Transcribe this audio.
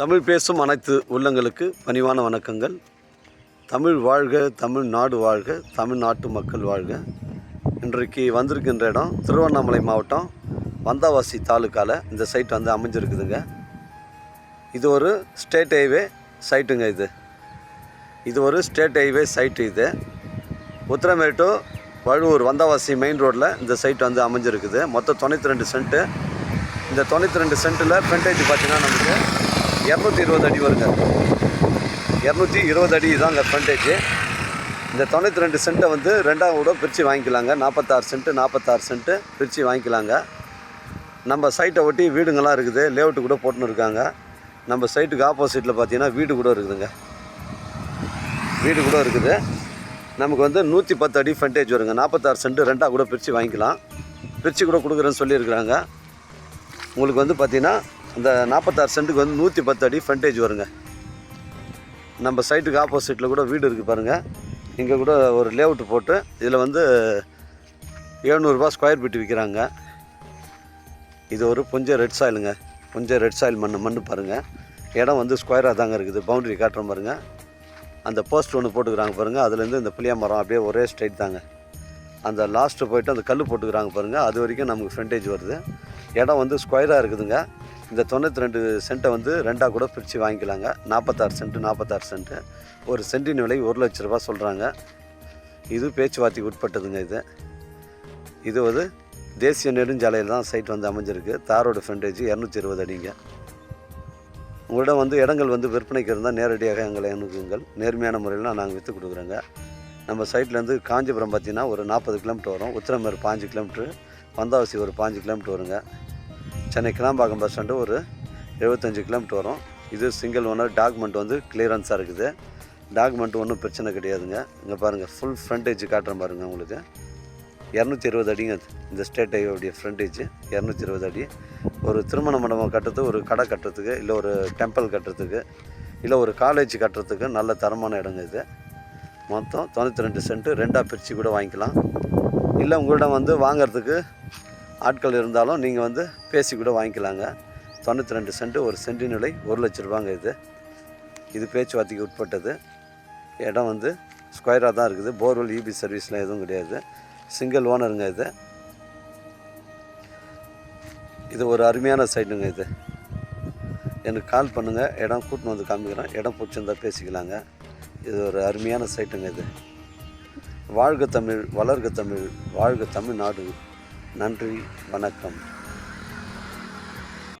தமிழ் பேசும் அனைத்து உள்ளங்களுக்கு பணிவான வணக்கங்கள். தமிழ் வாழ்க தமிழ் நாடு வாழ்க தமிழ்நாட்டு மக்கள் வாழ்க. இன்றைக்கு வந்திருக்கின்ற இடம் திருவண்ணாமலை மாவட்டம் வந்தாவாசி தாலுக்காவில் இந்த சைட் வந்து அமைஞ்சிருக்குதுங்க. இது ஒரு ஸ்டேட் ஹைவே சைட்டுங்க இது. இது ஒரு ஸ்டேட் ஹைவே சைட்டு இது. உத்திரமேட்டு வழுவூர் வந்தாவாசி மெயின் ரோட்டில் இந்த சைட் வந்து அமைஞ்சிருக்குது. மொத்தம் தொண்ணூற்றி ரெண்டு சென்ட்டு. இந்த தொண்ணூற்றி ரெண்டு சென்ட்டில் ஃப்ரண்டேஜ் பார்த்தீங்கன்னா நமக்கு இரநூத்தி இருபது அடி வருங்க. இரநூத்தி இருபது அடி தாங்க ஃப்ரண்டேஜ் இந்த தொண்ணூற்றி ரெண்டு சென்ட்டை வந்து ரெண்டாம் கூட பிரித்து வாங்கிக்கலாங்க. நாற்பத்தாறு சென்ட்டு நாற்பத்தாறு சென்ட்டு பிரித்து வாங்கிக்கலாங்க. நம்ம சைட்டை ஒட்டி வீடுங்கள்லாம் இருக்குது. லேஅவுட்டு கூட போட்டுன்னு இருக்காங்க. நம்ம சைட்டுக்கு ஆப்போசிட்டில் பார்த்தீங்கன்னா வீடு கூட இருக்குதுங்க. வீடு கூட இருக்குது. நமக்கு வந்து நூற்றி பத்து அடி ஃப்ரண்டேஜ் வருங்க. நாற்பத்தாறு சென்ட் ரெண்டாக கூட பிரித்து வாங்கிக்கலாம். பிரித்து கூட கொடுக்குறேன்னு சொல்லியிருக்கிறாங்க. உங்களுக்கு வந்து பார்த்திங்கன்னா அந்த நாற்பத்தாறு சென்ட்டுக்கு வந்து நூற்றி பத்து அடி ஃப்ரண்டேஜ் வருங்க. நம்ம சைட்டுக்கு ஆப்போசிட்டில் கூட வீடு இருக்குது பாருங்கள் இங்கே கூட ஒரு லேஅவுட் போட்டு இதில் வந்து எழுநூறுபா ஸ்கொயர் ஃபீட் விற்கிறாங்க இது ஒரு கொஞ்சம் ரெட் சாயிலுங்க கொஞ்சம் ரெட் சாயில் மண் மண் பாருங்கள் இடம் வந்து ஸ்கொயராக தாங்க இருக்குது. பவுண்டரி காட்டுறோம் பாருங்க. அந்த போஸ்ட் ஒன்று போட்டுக்கிறாங்க பாருங்கள் அதுலேருந்து இந்த புளிய மரம் அப்படியே ஒரே ஸ்ட்ரைட் தாங்க. அந்த லாஸ்ட்டு போயிட்டு அந்த கல் போட்டுக்கிறாங்க பாருங்கள் அது வரைக்கும் நமக்கு ஃப்ரண்டேஜ் வருது. இடம் வந்து ஸ்கொயராக இருக்குதுங்க. இந்த தொண்ணூற்றி ரெண்டு சென்ட்டை வந்து ரெண்டாக கூட பிரித்து வாங்கிக்கலாங்க. நாற்பத்தாறு சென்ட்டு நாற்பத்தாறு சென்ட்டு ஒரு சென்டின் விலை ஒரு லட்ச ரூபா சொல்கிறாங்க இது பேச்சுவார்த்தைக்கு உட்பட்டதுங்க இது. இது வந்து தேசிய நெடுஞ்சாலையில் தான் சைட் வந்து அமைஞ்சிருக்கு. தாரோட ஃப்ரண்டேஜ் இரநூத்தி இருபது அடிங்க. உங்களிடம் வந்து இடங்கள் வந்து விற்பனைக்கு இருந்தால் நேரடியாக எங்களை அணுகுங்கள். நேர்மையான முறையில் நாங்கள் விற்று கொடுக்குறோங்க. நம்ம சைட்லேருந்து காஞ்சிபுரம் பார்த்திங்கன்னா ஒரு நாற்பது கிலோமீட்டர் வரும். உத்திரமேர் பாஞ்சு கிலோமீட்ரு வந்தாவசி ஒரு பாஞ்சு கிலோமீட்டர் வருங்க. சென்னை கிளாம்பாக்கம் பஸ் ஸ்டாண்டு ஒரு எழுபத்தஞ்சு கிலோமீட்டர் வரும். இது சிங்கிள் ஓனர் டாக்குமெண்ட் வந்து கிளியரன்ஸாக இருக்குது. டாக்குமெண்ட் ஒன்றும் பிரச்சனை கிடையாதுங்க. இங்கே பாருங்கள் ஃபுல் ஃப்ரண்டேஜ் காட்டுறேன் பாருங்கள் உங்களுக்கு. இரநூத்தி இருபது அடிங்க இந்த ஸ்டேட் ஹைவேடைய ஃப்ரண்டேஜ் இரநூத்தி இருபது அடி. ஒரு திருமண மண்டபம் கட்டுறதுக்கு ஒரு கடை கட்டுறதுக்கு இல்லை ஒரு டெம்பிள் கட்டுறதுக்கு இல்லை ஒரு காலேஜ் கட்டுறதுக்கு நல்ல தரமான இடங்க இது. மொத்தம் தொண்ணூற்றி ரெண்டு சென்ட்டு ரெண்டாக பிரித்து கூட வாங்கிக்கலாம். இல்லை உங்களிடம் வந்து வாங்கிறதுக்கு ஆட்கள் இருந்தாலும் நீங்கள் வந்து பேசி கூட வாங்கிக்கலாங்க. தொண்ணூற்றி ரெண்டு சென்ட்டு ஒரு சென்டின் விலை ஒரு லட்ச ரூபாங்க இது. இது பேச்சுவார்த்தைக்கு உட்பட்டது. இடம் வந்து ஸ்கொயராக தான் இருக்குது. போர்வெல் இபி சர்வீஸ்லாம் எதுவும் கிடையாது. சிங்கிள் ஓனருங்க இது. இது ஒரு அருமையான சைடுங்க இது. எனக்கு கால் பண்ணுங்கள் இடம் கூட்டின்னு வந்து காமிக்கிறேன். இடம் பிடிச்சிருந்தா பேசிக்கலாங்க. இது ஒரு அருமையான சைட்டுங்க இது. வாழ்க தமிழ் வளர்க தமிழ் வாழ்க தமிழ்நாடு. நன்றி வணக்கம்.